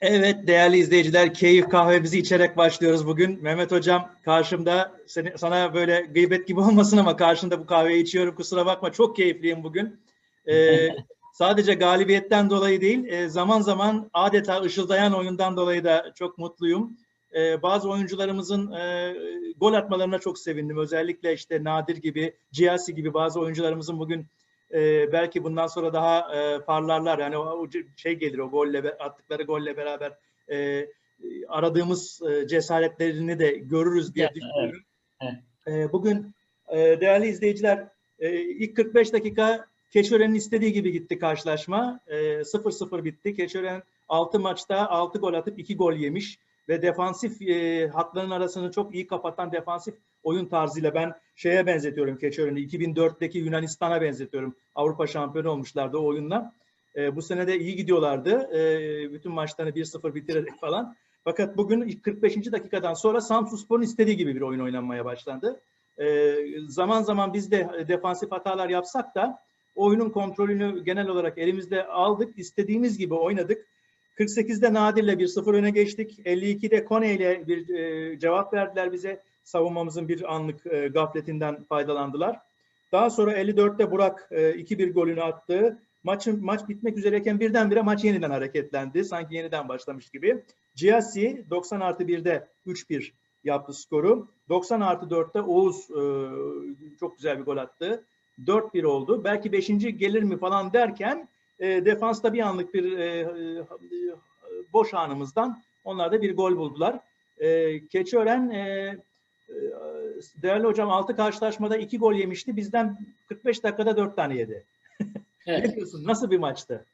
Evet değerli izleyiciler keyif kahvemizi içerek başlıyoruz bugün. Mehmet Hocam karşımda seni, sana böyle gıybet gibi olmasın ama karşında bu kahveyi içiyorum kusura bakma çok keyifliyim bugün. Ee, sadece galibiyetten dolayı değil e, zaman zaman adeta ışıldayan oyundan dolayı da çok mutluyum. Ee, bazı oyuncularımızın e, gol atmalarına çok sevindim. Özellikle işte Nadir gibi, Ciyasi gibi bazı oyuncularımızın bugün e, belki bundan sonra daha e, parlarlar. Yani o, o şey gelir o golle attıkları golle beraber e, aradığımız e, cesaretlerini de görürüz diye Evet, düşünüyorum. evet, E, bugün e, değerli izleyiciler e, ilk 45 dakika Keçören'in istediği gibi gitti karşılaşma. E, 0-0 bitti. Keçören 6 maçta 6 gol atıp 2 gol yemiş ve defansif e, hatların arasını çok iyi kapatan defansif oyun tarzıyla ben şeye benzetiyorum Keçören'i. 2004'teki Yunanistan'a benzetiyorum. Avrupa şampiyonu olmuşlardı o oyunla. E, bu sene de iyi gidiyorlardı. E, bütün maçlarını 1-0 bitirerek falan. Fakat bugün ilk 45. dakikadan sonra Samsunspor'un istediği gibi bir oyun oynanmaya başlandı. E, zaman zaman biz de defansif hatalar yapsak da oyunun kontrolünü genel olarak elimizde aldık. istediğimiz gibi oynadık. 48'de Nadir'le bir 0 öne geçtik. 52'de Kone ile bir e, cevap verdiler bize. Savunmamızın bir anlık e, gafletinden faydalandılar. Daha sonra 54'te Burak e, 2-1 golünü attı. Maçın maç bitmek üzereyken birdenbire maç yeniden hareketlendi. Sanki yeniden başlamış gibi. Ciasi 90 artı 1'de 3-1 yaptı skoru. 90 artı 4'te Oğuz e, çok güzel bir gol attı. 4-1 oldu. Belki 5. gelir mi falan derken e, defansta bir anlık bir e, e, boş anımızdan onlar da bir gol buldular. E, Keçiören e, e, değerli hocam 6 karşılaşmada 2 gol yemişti. Bizden 45 dakikada 4 tane yedi. Evet. ne diyorsun? Nasıl bir maçtı?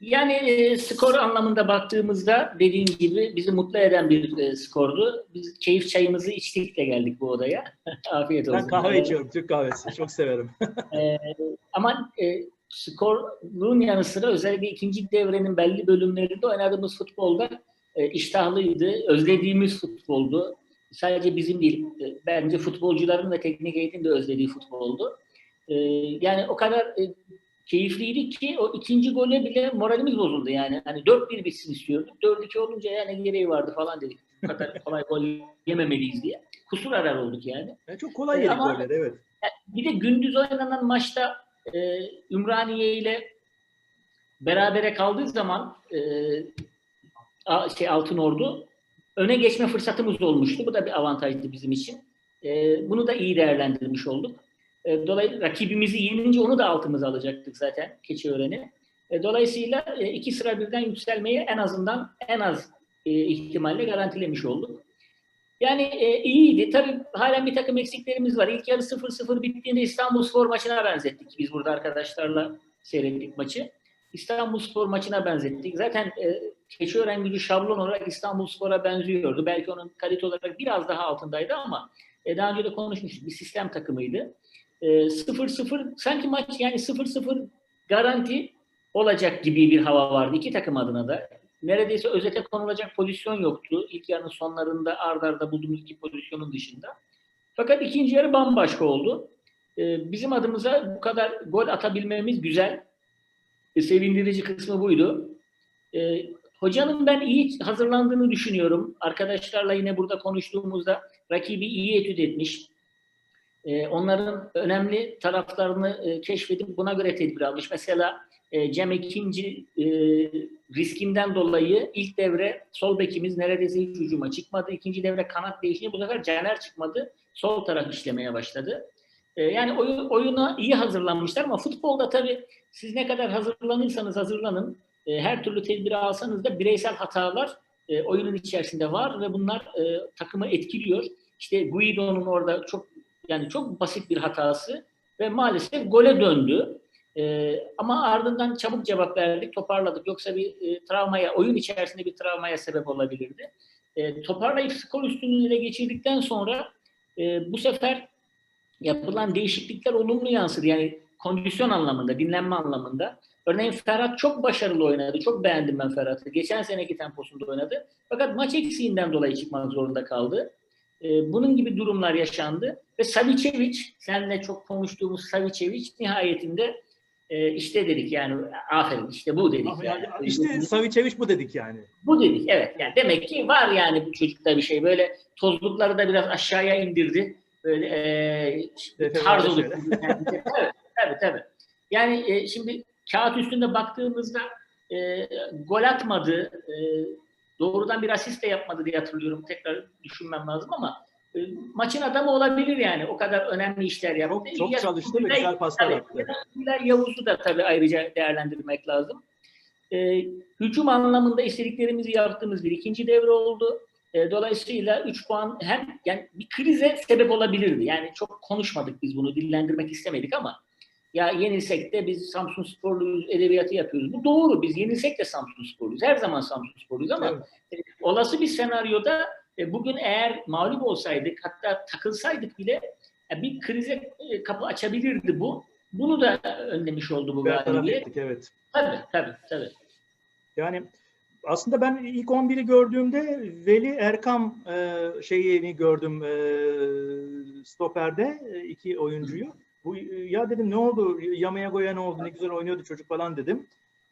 Yani e, skor anlamında baktığımızda dediğin gibi bizi mutlu eden bir e, skordu. Biz keyif çayımızı içtik de geldik bu odaya. Afiyet olsun. Ben kahve içiyorum. Türk kahvesi. Çok severim. E, ama e, skorun yanı sıra özellikle ikinci devrenin belli bölümlerinde oynadığımız futbolda e, iştahlıydı. Özlediğimiz futboldu. Sadece bizim değil, e, bence futbolcuların ve teknik eğitim de özlediği futboldu. E, yani o kadar e, keyifliydi ki o ikinci gole bile moralimiz bozuldu yani. Hani 4-1 bitsin istiyorduk. 4-2 olunca yani gereği vardı falan dedik. Bu kadar kolay gol yememeliyiz diye. Kusur arar olduk yani. Yani çok kolay yedik Ama- golleri evet. Bir de gündüz oynanan maçta e, Ümraniye ile berabere kaldığı zaman e, a- şey Altın Ordu öne geçme fırsatımız olmuştu. Bu da bir avantajdı bizim için. E, bunu da iyi değerlendirmiş olduk. E, dolayısıyla rakibimizi yenince onu da altımıza alacaktık zaten Keçiören'i. E, dolayısıyla e, iki sıra birden yükselmeyi en azından en az e, ihtimalle garantilemiş olduk. Yani e, iyiydi. Tabii halen bir takım eksiklerimiz var. İlk yarı 0-0 bittiğinde İstanbul Spor maçına benzettik. Biz burada arkadaşlarla seyrettik maçı. İstanbul Spor maçına benzettik. Zaten e, Keçiören gücü şablon olarak İstanbul Spor'a benziyordu. Belki onun kalite olarak biraz daha altındaydı ama e, daha önce de konuşmuştuk. Bir sistem takımıydı. E, 0-0 sanki maç yani 0-0 garanti olacak gibi bir hava vardı iki takım adına da neredeyse özete konulacak pozisyon yoktu. İlk yarının sonlarında ard arda bulduğumuz iki pozisyonun dışında. Fakat ikinci yarı bambaşka oldu. Ee, bizim adımıza bu kadar gol atabilmemiz güzel. E, sevindirici kısmı buydu. Ee, hocanın ben iyi hazırlandığını düşünüyorum. Arkadaşlarla yine burada konuştuğumuzda rakibi iyi etüt etmiş. Ee, onların önemli taraflarını e, keşfedip buna göre tedbir almış. Mesela e, Cem ikinci e, riskinden dolayı ilk devre sol bekimiz neredeyse hiç hücuma çıkmadı. İkinci devre kanat değişince bu sefer Caner çıkmadı. Sol taraf işlemeye başladı. E, yani oyun, oyuna iyi hazırlanmışlar ama futbolda tabii siz ne kadar hazırlanırsanız hazırlanın e, her türlü tedbiri alsanız da bireysel hatalar e, oyunun içerisinde var ve bunlar e, takımı etkiliyor. İşte Guido'nun orada çok yani çok basit bir hatası ve maalesef gole döndü. Ee, ama ardından çabuk cevap verdik, toparladık. Yoksa bir e, travmaya, oyun içerisinde bir travmaya sebep olabilirdi. E, toparlayıp skor üstünlüğüne geçirdikten sonra e, bu sefer yapılan değişiklikler olumlu yansıdı. Yani kondisyon anlamında, dinlenme anlamında. Örneğin Ferhat çok başarılı oynadı. Çok beğendim ben Ferhat'ı. Geçen seneki temposunda oynadı. Fakat maç eksiğinden dolayı çıkmak zorunda kaldı. E, bunun gibi durumlar yaşandı. Ve Savicevic, seninle çok konuştuğumuz Savicevic nihayetinde e, işte dedik yani aferin işte bu dedik. Ama yani. yani işte Savicevic bu dedik yani. Bu dedik evet. Yani demek ki var yani bu çocukta bir şey. Böyle tozlukları da biraz aşağıya indirdi. Böyle e, tarz oluyor. Yani, tabii, tabii tabii. Yani e, şimdi kağıt üstünde baktığımızda e, gol atmadı. E, doğrudan bir asist de yapmadı diye hatırlıyorum. Tekrar düşünmem lazım ama maçın adamı olabilir yani. O kadar önemli işler yaptı. Çok, çok Ya- çalıştı ve güzel paslar attı. Yavuz'u da tabii ayrıca değerlendirmek lazım. Ee, hücum anlamında istediklerimizi yaptığımız bir ikinci devre oldu. Ee, dolayısıyla 3 puan hem yani bir krize sebep olabilirdi. Yani çok konuşmadık biz bunu dillendirmek istemedik ama ya yenilsek de biz Samsun Sporluyuz edebiyatı yapıyoruz. Bu doğru. Biz yenilsek de Samsun Sporluyuz. Her zaman Samsun Sporluyuz ama Evet. e, olası bir senaryoda e, bugün eğer mağlup olsaydık hatta takılsaydık bile e, bir krize e, kapı açabilirdi bu. Bunu da önlemiş oldu bu galibiyet. evet. Tabii tabii tabii. Yani aslında ben ilk 11'i gördüğümde Veli Erkam e, şeyini gördüm e, stoperde e, iki oyuncuyu. Bu ya dedim ne oldu? Yamaya Goya ne oldu? Ne güzel oynuyordu çocuk falan dedim.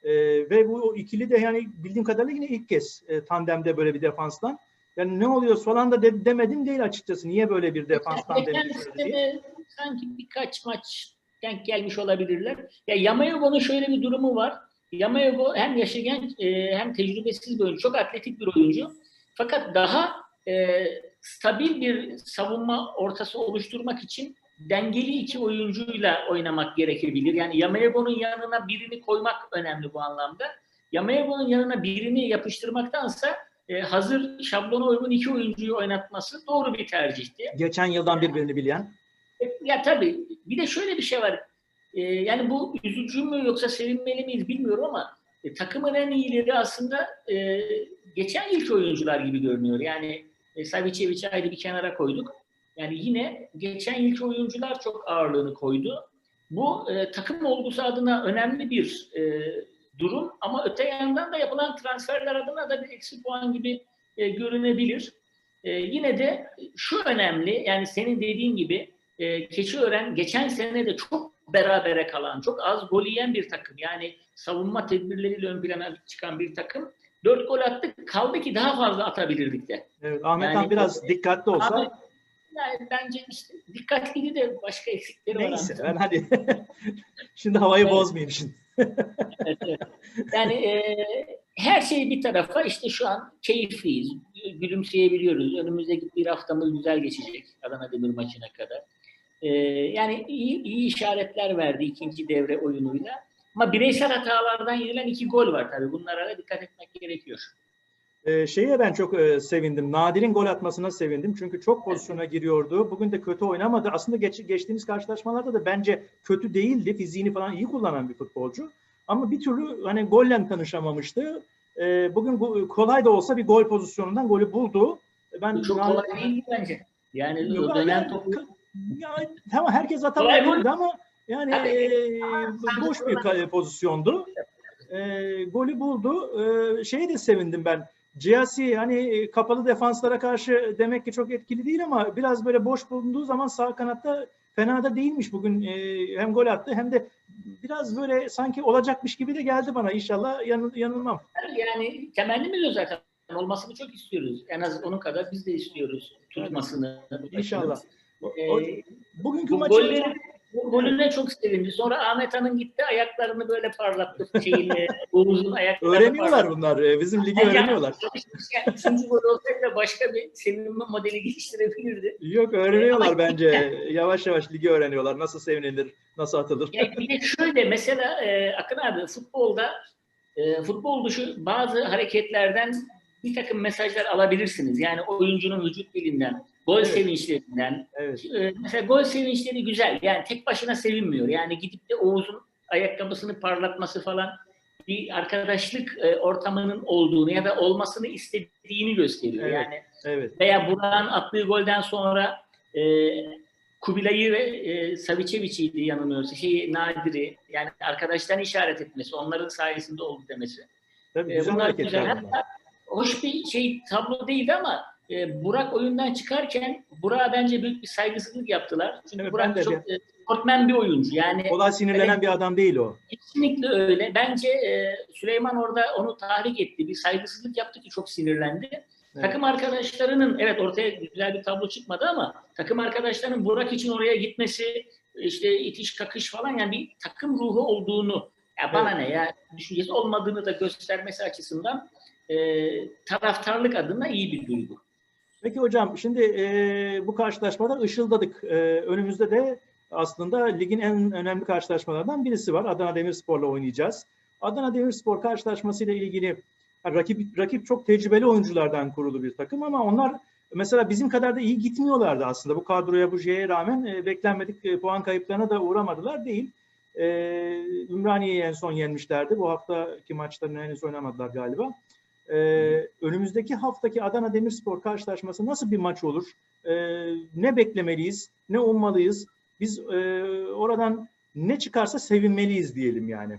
E, ve bu ikili de yani bildiğim kadarıyla yine ilk kez e, tandemde böyle bir defanstan. Yani ne oluyor falan da de- demedim değil açıkçası. Niye böyle bir defans Geçen tandemi sene diye. de sanki birkaç maç denk gelmiş olabilirler. Ya Yamayogo'nun şöyle bir durumu var. Yamayogo hem yaşı genç e, hem tecrübesiz bir oyuncu. Çok atletik bir oyuncu. Fakat daha e, stabil bir savunma ortası oluşturmak için dengeli iki oyuncuyla oynamak gerekebilir. Yani Yamayogo'nun yanına birini koymak önemli bu anlamda. Yamayogo'nun yanına birini yapıştırmaktansa e, hazır şablona uygun iki oyuncuyu oynatması doğru bir tercihti. Geçen yıldan birbirini bilen. Ya tabii bir de şöyle bir şey var. Ee, yani bu üzücü mü yoksa sevinmeli miyiz bilmiyorum ama e, takımın en iyileri aslında e, geçen yılki oyuncular gibi görünüyor. Yani e, Savicevic'i ayrı bir kenara koyduk. Yani yine geçen yılki oyuncular çok ağırlığını koydu. Bu e, takım olgusu adına önemli bir e, durum ama öte yandan da yapılan transferler adına da bir eksi puan gibi e, görünebilir. E, yine de şu önemli yani senin dediğin gibi e, Keçiören geçen sene de çok berabere kalan, çok az gol yiyen bir takım. Yani savunma tedbirleriyle ön plana çıkan bir takım. Dört gol attık. Kaldı ki daha fazla atabilirdik de. Evet, Ahmet Yani- Han biraz dikkatli olsa Abi, yani bence işte dikkatliydi de başka eksikleri var. neyse ben hadi şimdi havayı Evet. bozmayayım şimdi. Evet, evet. Yani e, her şey bir tarafa işte şu an keyifliyiz. Gülümseyebiliyoruz. Önümüzdeki bir haftamız güzel geçecek Adana Demir maçına kadar. E, yani iyi, iyi işaretler verdi ikinci devre oyunuyla. Ama bireysel hatalardan yenilen iki gol var tabii. Bunlara da dikkat etmek gerekiyor. Ee, şeye ben çok e, sevindim. Nadir'in gol atmasına sevindim. Çünkü çok pozisyona giriyordu. Bugün de kötü oynamadı. Aslında geç, geçtiğimiz karşılaşmalarda da bence kötü değildi. Fiziğini falan iyi kullanan bir futbolcu. Ama bir türlü hani golle tanışamamıştı. Ee, bugün bu, kolay da olsa bir gol pozisyonundan golü buldu. Ben çok Nadir- kolay değil bence. Yani Yok, dönem yani- topu Ya, tamam herkes atamayabilirdi ama yani Tabii. e, boş bir pozisyondu. E, golü buldu. E, şeye de sevindim ben. Ciasi hani e, kapalı defanslara karşı demek ki çok etkili değil ama biraz böyle boş bulunduğu zaman sağ kanatta fena da değilmiş bugün. E, hem gol attı hem de biraz böyle sanki olacakmış gibi de geldi bana. İnşallah yanıl, yanılmam. yani temennimiz o zaten. Olmasını çok istiyoruz. En az onun kadar biz de istiyoruz tutmasını. İnşallah. O- Ee, bugünkü Bu maçı golleri, golüne çok sevindi. Sonra Ahmet Han'ın gitti ayaklarını böyle parlattı. Şeyini, Oğuz'un ayaklarını öğreniyorlar parlattı. bunlar. E, Bizim ligi Yani öğreniyorlar. Yani üçüncü gol olsaydı başka bir sevinme modeli geliştirebilirdi. Yok öğreniyorlar Ama- bence. Yavaş yavaş ligi öğreniyorlar. Nasıl sevinilir, nasıl atılır. Yani bir de şöyle mesela e, Akın abi futbolda e, futbol dışı bazı hareketlerden bir takım mesajlar alabilirsiniz. Yani oyuncunun vücut dilinden, gol Evet. sevinçlerinden, Evet. Ee, mesela gol sevinçleri güzel. Yani tek başına sevinmiyor. Yani gidip de Oğuz'un ayakkabısını parlatması falan bir arkadaşlık e, ortamının olduğunu ya da olmasını istediğini gösteriyor. Evet. Yani Evet. veya Burak'ın attığı golden sonra e, Kubilay'ı ve e, Savicevic'i yanılmıyorsa şey Nadir'i yani arkadaştan işaret etmesi, onların sayesinde oldu demesi. Tabii E, güzel bunlar güzel. Hatta hoş bir şey tablo değildi ama e, Burak oyundan çıkarken Burak'a bence büyük bir saygısızlık yaptılar. Çünkü Evet, Burak çok e, sportmen bir oyuncu. Yani Kolay sinirlenen Evet. bir adam değil o. Kesinlikle öyle. Bence e, Süleyman orada onu tahrik etti. Bir saygısızlık yaptı ki çok sinirlendi. Takım arkadaşlarının evet ortaya güzel bir tablo çıkmadı ama takım arkadaşlarının Burak için oraya gitmesi işte itiş kakış falan yani bir takım ruhu olduğunu ya bana ne ya düşüncesi olmadığını da göstermesi açısından e, taraftarlık adına iyi bir duygu. Peki hocam şimdi e, bu karşılaşmada ışıldadık. E, önümüzde de aslında ligin en önemli karşılaşmalarından birisi var. Adana Demirspor'la oynayacağız. Adana Demirspor karşılaşmasıyla ilgili ha, rakip rakip çok tecrübeli oyunculardan kurulu bir takım ama onlar mesela bizim kadar da iyi gitmiyorlardı aslında. Bu kadroya, bu şeye rağmen e, beklenmedik e, puan kayıplarına da uğramadılar değil. E, Ümraniye'yi en son yenmişlerdi. Bu haftaki maçlarını henüz oynamadılar galiba. Ee, önümüzdeki haftaki Adana Demirspor karşılaşması nasıl bir maç olur? Ee, ne beklemeliyiz? Ne ummalıyız? Biz e, oradan ne çıkarsa sevinmeliyiz diyelim yani.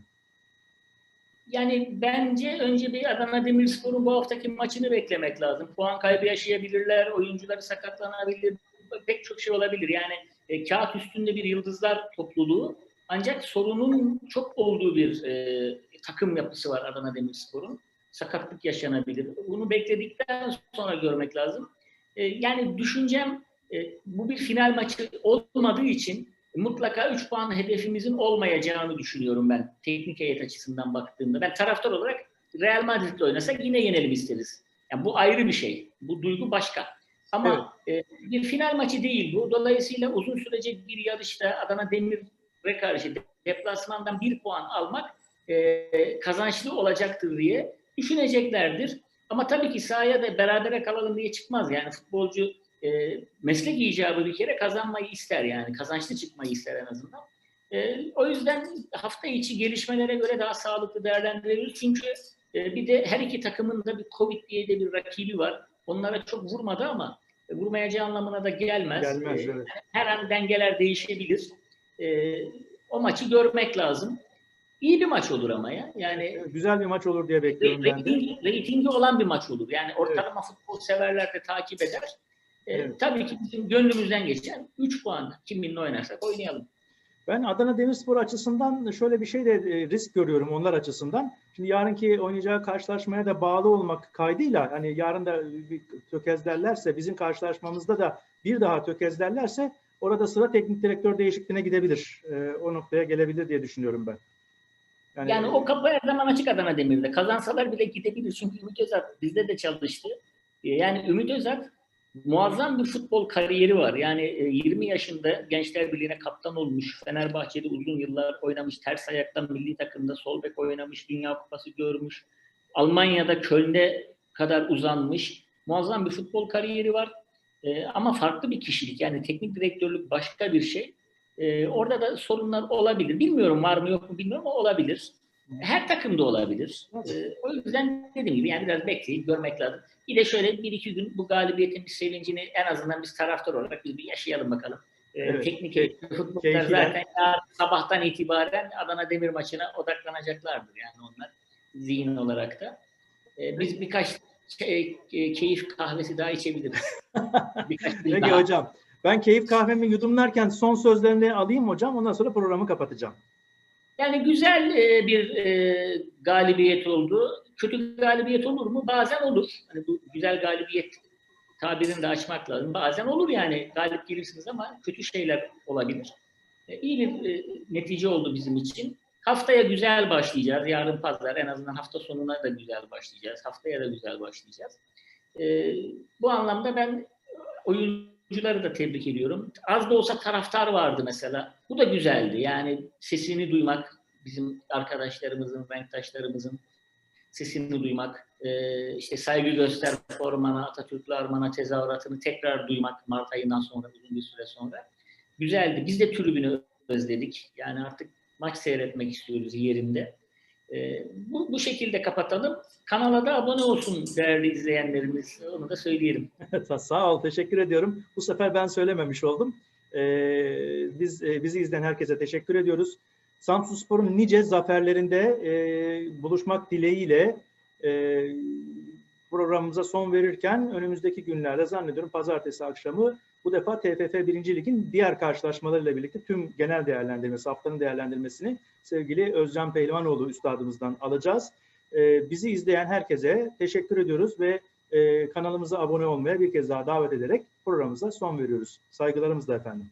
Yani bence önce bir Adana Demirspor'un bu haftaki maçını beklemek lazım. Puan kaybı yaşayabilirler, oyuncuları sakatlanabilir, pek çok şey olabilir. Yani e, kağıt üstünde bir yıldızlar topluluğu ancak sorunun çok olduğu bir e, takım yapısı var Adana Demirspor'un. Sakatlık yaşanabilir. Bunu bekledikten sonra görmek lazım. E, yani düşüncem e, bu bir final maçı olmadığı için mutlaka 3 puan hedefimizin olmayacağını düşünüyorum ben teknik heyet açısından baktığımda. Ben taraftar olarak Real Madrid'le oynasak yine yenelim isteriz. Yani bu ayrı bir şey. Bu duygu başka. Ama e, bir final maçı değil bu. Dolayısıyla uzun sürecek bir yarışta Adana Demir'e karşı deplasmandan bir puan almak e, kazançlı olacaktır diye düşüneceklerdir. Ama tabii ki sahaya da berabere kalalım diye çıkmaz. Yani futbolcu e, meslek icabı bir kere kazanmayı ister yani. Kazançlı çıkmayı ister en azından. E, o yüzden hafta içi gelişmelere göre daha sağlıklı değerlendiriyoruz. Çünkü e, bir de her iki takımın da bir Covid diye de bir rakibi var. Onlara çok vurmadı ama e, vurmayacağı anlamına da gelmez. Gelmez, E, evet. Her an dengeler değişebilir. E, o maçı görmek lazım. İyi bir maç olur ama ya. Yani Güzel bir maç olur diye bekliyorum ben de. Rating, ratingi olan bir maç olur. Yani ortalama futbol severler de takip eder. Ee, Evet. Tabii ki bizim gönlümüzden geçen 3 puan kiminle oynarsak oynayalım. Ben Adana Demirspor açısından şöyle bir şey de e, risk görüyorum onlar açısından. Şimdi yarınki oynayacağı karşılaşmaya da bağlı olmak kaydıyla hani yarın da bir tökezlerlerse bizim karşılaşmamızda da bir daha tökezlerlerse orada sıra teknik direktör değişikliğine gidebilir. E, o noktaya gelebilir diye düşünüyorum ben. Yani o kapı her zaman açık Adana Demir'de. Kazansalar bile gidebilir. Çünkü Ümit Özat bizde de çalıştı. Ee, Yani Ümit Özat muazzam bir futbol kariyeri var. Yani e, 20 yaşında Gençler Birliği'ne kaptan olmuş. Fenerbahçe'de uzun yıllar oynamış. Ters ayaktan milli takımda sol bek oynamış. Dünya Kupası görmüş. Almanya'da Köln'de kadar uzanmış. Muazzam bir futbol kariyeri var. Ee, ama farklı bir kişilik. Yani teknik direktörlük başka bir şey. Ee, orada da sorunlar olabilir. Bilmiyorum var mı yok mu bilmiyorum ama olabilir. Her takımda olabilir. Ee, o yüzden dediğim gibi yani biraz bekleyip görmek lazım. Bir de şöyle bir iki gün bu galibiyetin bir sevincini en azından biz taraftar olarak bir yaşayalım bakalım. Ee, Evet, teknik key- futbolcular keyifli. zaten yarın sabahtan itibaren Adana Demir maçına odaklanacaklardır yani onlar zihin olarak da. Biz birkaç şey, e, keyif kahvesi daha içebiliriz. Birkaç Peki daha. hocam. Ben keyif kahvemi yudumlarken son sözlerini alayım hocam. Ondan sonra programı kapatacağım. Yani güzel e, bir e, galibiyet oldu. Kötü galibiyet olur mu? Bazen olur. Hani bu güzel galibiyet tabirini de açmak lazım. Bazen olur yani galip gelirsiniz ama kötü şeyler olabilir. E, iyi bir e, netice oldu bizim için. Haftaya güzel başlayacağız. Yarın pazar en azından hafta sonuna da güzel başlayacağız. Haftaya da güzel başlayacağız. E, bu anlamda ben oyuncuları da tebrik ediyorum. Az da olsa taraftar vardı mesela. Bu da güzeldi. Yani sesini duymak, bizim arkadaşlarımızın, renktaşlarımızın sesini duymak, e, işte saygı göster formana, Atatürk'lü Arman'a tezahüratını tekrar duymak Mart ayından sonra, uzun bir süre sonra. Güzeldi. Biz de tribünü özledik. Yani artık maç seyretmek istiyoruz yerinde. E, bu, bu şekilde kapatalım. Kanala da abone olsun değerli izleyenlerimiz. Onu da söyleyelim. Sağ ol, teşekkür ediyorum. Bu sefer ben söylememiş oldum. Ee, biz e, bizi izleyen herkese teşekkür ediyoruz. Samsunspor'un nice zaferlerinde e, buluşmak dileğiyle e, programımıza son verirken önümüzdeki günlerde zannediyorum pazartesi akşamı bu defa TFF 1. Lig'in diğer karşılaşmalarıyla birlikte tüm genel değerlendirmesi, haftanın değerlendirmesini sevgili Özcan Pehlivanoğlu üstadımızdan alacağız. Ee, bizi izleyen herkese teşekkür ediyoruz ve e, kanalımıza abone olmaya bir kez daha davet ederek programımıza son veriyoruz. Saygılarımızla efendim.